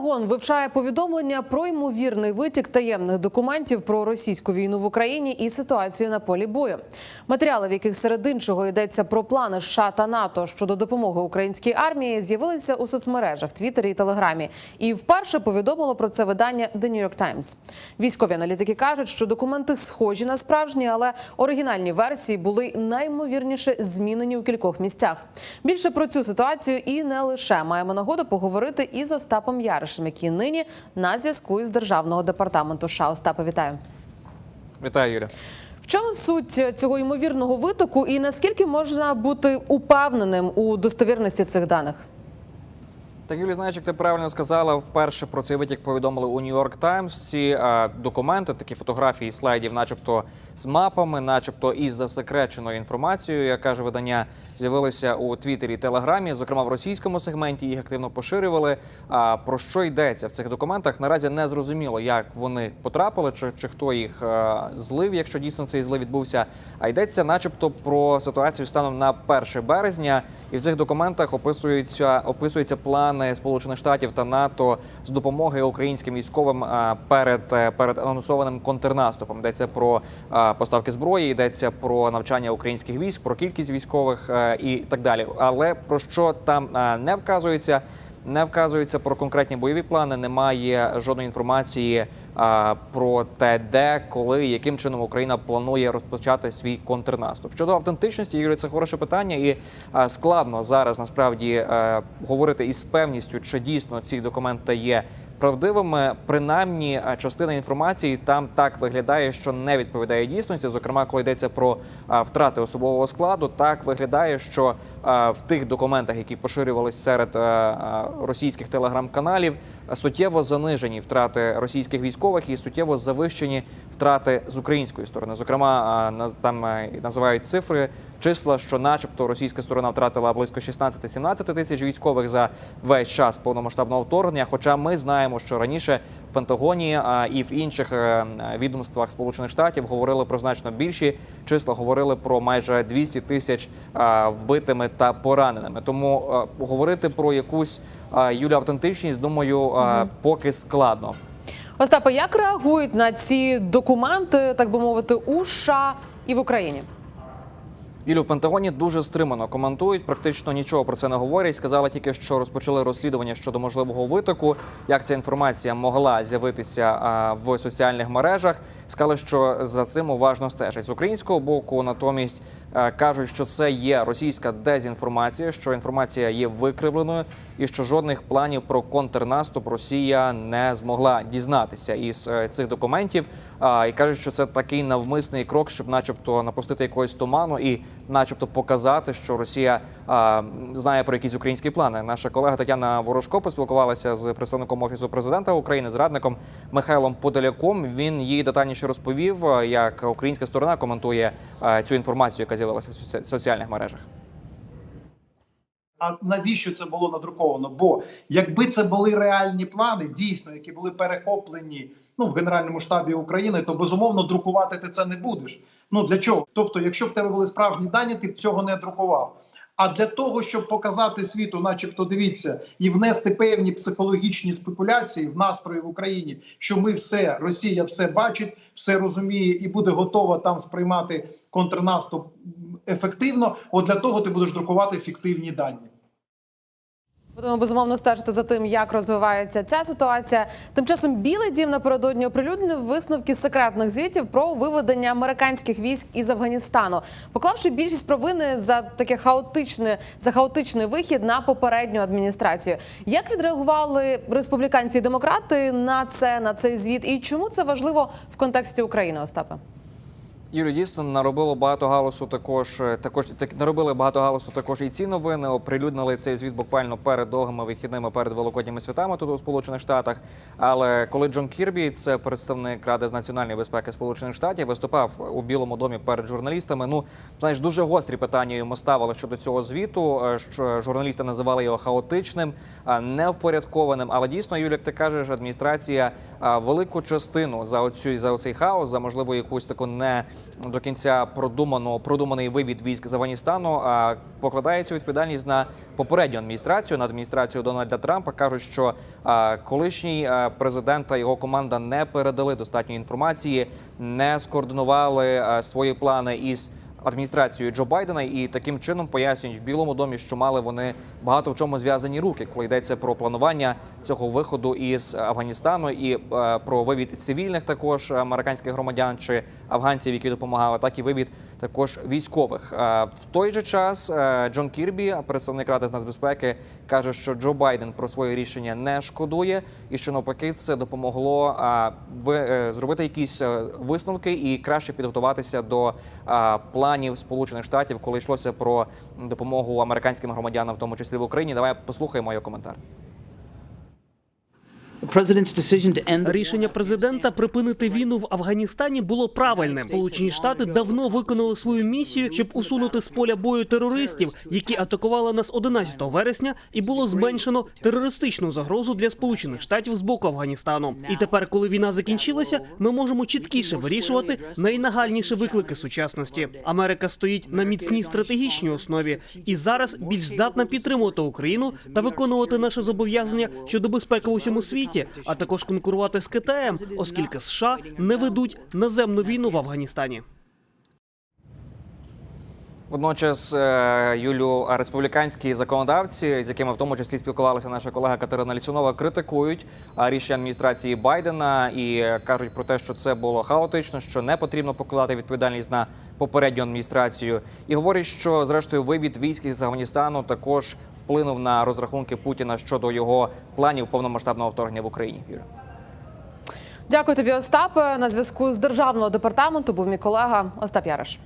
Пентагон вивчає повідомлення про ймовірний витік таємних документів про російську війну в Україні і ситуацію на полі бою. Матеріали, в яких серед іншого йдеться про плани США та НАТО щодо допомоги українській армії, з'явилися у соцмережах Твіттері і Телеграмі. І вперше повідомило про це видання The New York Times. Військові аналітики кажуть, що документи схожі на справжні, але оригінальні версії були наймовірніше змінені у кількох місцях. Більше про цю ситуацію і не лише маємо нагоду поговорити із Остапом Яришем, який нині на зв'язку із державного департаменту США. Остапе, вітаю. Вітаю, Юля. В чому суть цього ймовірного витоку, і наскільки можна бути упевненим у достовірності цих даних? Так, Юлі, знаєш, як ти правильно сказала, вперше про цей витік повідомили у Нью-Йорк Таймс. Ці документи, такі фотографії слайдів, начебто з мапами, начебто із засекреченою інформацією, як каже видання, з'явилися у Твіттері і Телеграмі. Зокрема, в російському сегменті їх активно поширювали. А про що йдеться в цих документах? Наразі не зрозуміло, як вони потрапили, чи, чи хто їх злив, якщо дійсно цей злив відбувся. А йдеться, начебто, про ситуацію станом на 1 березня, і в цих документах описуються описується плани Сполучених Штатів та НАТО з допомоги українським військовим перед е, перед анонсованим контрнаступом. Йдеться про е, поставки зброї, йдеться про навчання українських військ, про кількість військових е, і так далі. Але про що там не вказується. Не вказується про конкретні бойові плани, немає жодної інформації про те, де, коли, яким чином Україна планує розпочати свій контрнаступ. Щодо автентичності, Юрій, це хороше питання, і складно зараз насправді е, говорити із певністю, чи дійсно ці документи є правдивими. Принаймні, частина інформації там так виглядає, що не відповідає дійсності. Зокрема, коли йдеться про втрати особового складу, так виглядає, що в тих документах, які поширювались серед російських телеграм-каналів, суттєво занижені втрати російських військових і суттєво завищені втрати з української сторони. Зокрема, там називають цифри, числа, що, начебто, російська сторона втратила близько 16-17 тисяч військових за весь час повномасштабного вторгнення. Хоча ми знаємо, що раніше в Пентагоні і в інших е, відомствах Сполучених Штатів говорили про значно більші числа, говорили про майже 200 тисяч вбитими та пораненими. Тому говорити про якусь Юлю автентичність, думаю, а, поки складно. Остапе, як реагують на ці документи, так би мовити, у США і в Україні? Ілю в Пентагоні дуже стримано коментують, практично нічого про це не говорять. Сказали тільки, що розпочали розслідування щодо можливого витоку. Як ця інформація могла з'явитися в соціальних мережах? Сказали, що за цим уважно стежать з українського боку. Натомість кажуть, що це є російська дезінформація, що інформація є викривленою, і що жодних планів про контрнаступ Росія не змогла дізнатися із е, цих документів. І кажуть, що це такий навмисний крок, щоб, начебто, напустити якогось туману і, начебто, показати, що Росія знає про якісь українські плани. Наша колега Тетяна Ворожко поспілкувалася з представником офісу президента України, зрадником Михайлом Подоляком. Він їй детальніше розповів, як українська сторона коментує цю інформацію, яка з'явилася в соціальних мережах. А навіщо це було надруковано? Бо якби це були реальні плани, дійсно, які були перехоплені ну в Генеральному штабі України, то безумовно друкувати ти це не будеш. Ну для чого? Тобто, якщо в тебе були справжні дані, ти б цього не друкував. А для того, щоб показати світу, начебто, дивіться, і внести певні психологічні спекуляції в настрої в Україні, що ми все, Росія все бачить, все розуміє і буде готова там сприймати контрнаступ ефективно. От для того ти будеш друкувати фіктивні дані. Будемо безумовно стежити за тим, як розвивається ця ситуація. Тим часом Білий Дім напередодні оприлюднив висновки секретних звітів про виведення американських військ із Афганістану, поклавши більшість провини за таке хаотичне за хаотичний вихід на попередню адміністрацію. Як відреагували республіканці і демократи на це на цей звіт, і чому це важливо в контексті України, Остапе? Юрій дійсно наробило багато галасу. Також е, також так наробили багато галасу. Також і ці новини оприлюднили цей звіт буквально перед довгими вихідними, перед великодніми святами тут у Сполучених Штатах. Але коли Джон Кірбі, це представник Ради з національної безпеки Сполучених Штатів, виступав у Білому домі перед журналістами. Ну знаєш, дуже гострі питання йому ставили щодо цього звіту. е, Що журналісти називали його хаотичним, а, невпорядкованим. Але дійсно, Юлія, як ти кажеш, адміністрація велику частину за оцю за оцей хаос, за можливо якусь таку не до кінця продумано продуманий вивід військ з Афганістану. А покладає відповідальність на попередню адміністрацію, на адміністрацію Дональда Трампа. кажуть, що колишній президент та його команда не передали достатньо інформації, не скоординували свої плани із адміністрацією Джо Байдена і таким чином пояснюють в Білому домі, що мали вони багато в чому зв'язані руки, коли йдеться про планування цього виходу із Афганістану і е, про вивід цивільних також американських громадян чи афганців, які допомагали, так і вивід також військових. Е, в той же час е, Джон Кірбі, представник ради з нацбезпеки, каже, що Джо Байден про своє рішення не шкодує, і що навпаки це допомогло ви, зробити якісь висновки і краще підготуватися до е, планів Сполучених Штатів, коли йшлося про допомогу американським громадянам, в тому числі в Україні. Давай послухаємо його коментар. Рішення президента припинити війну в Афганістані було правильним. Сполучені Штати давно виконали свою місію, щоб усунути з поля бою терористів, які атакували нас 11 вересня, і було зменшено терористичну загрозу для Сполучених Штатів з боку Афганістану. І тепер, коли війна закінчилася, ми можемо чіткіше вирішувати найнагальніші виклики сучасності. Америка стоїть на міцній стратегічній основі і зараз більш здатна підтримувати Україну та виконувати наші зобов'язання щодо безпеки в усьому світі, а також конкурувати з Китаєм, оскільки США не ведуть наземну війну в Афганістані. Водночас, е, Юлю, республіканські законодавці, з якими в тому числі спілкувалася наша колега Катерина Лісунова, критикують рішення адміністрації Байдена і е, кажуть про те, що це було хаотично, що не потрібно покладати відповідальність на попередню адміністрацію, і говорять, що зрештою вивід військ із Афганістану також вплинув на розрахунки Путіна щодо його планів повномасштабного вторгнення в Україні. Юля. Дякую тобі, Остап. На зв'язку з державного департаменту був мій колега Остап Яриш.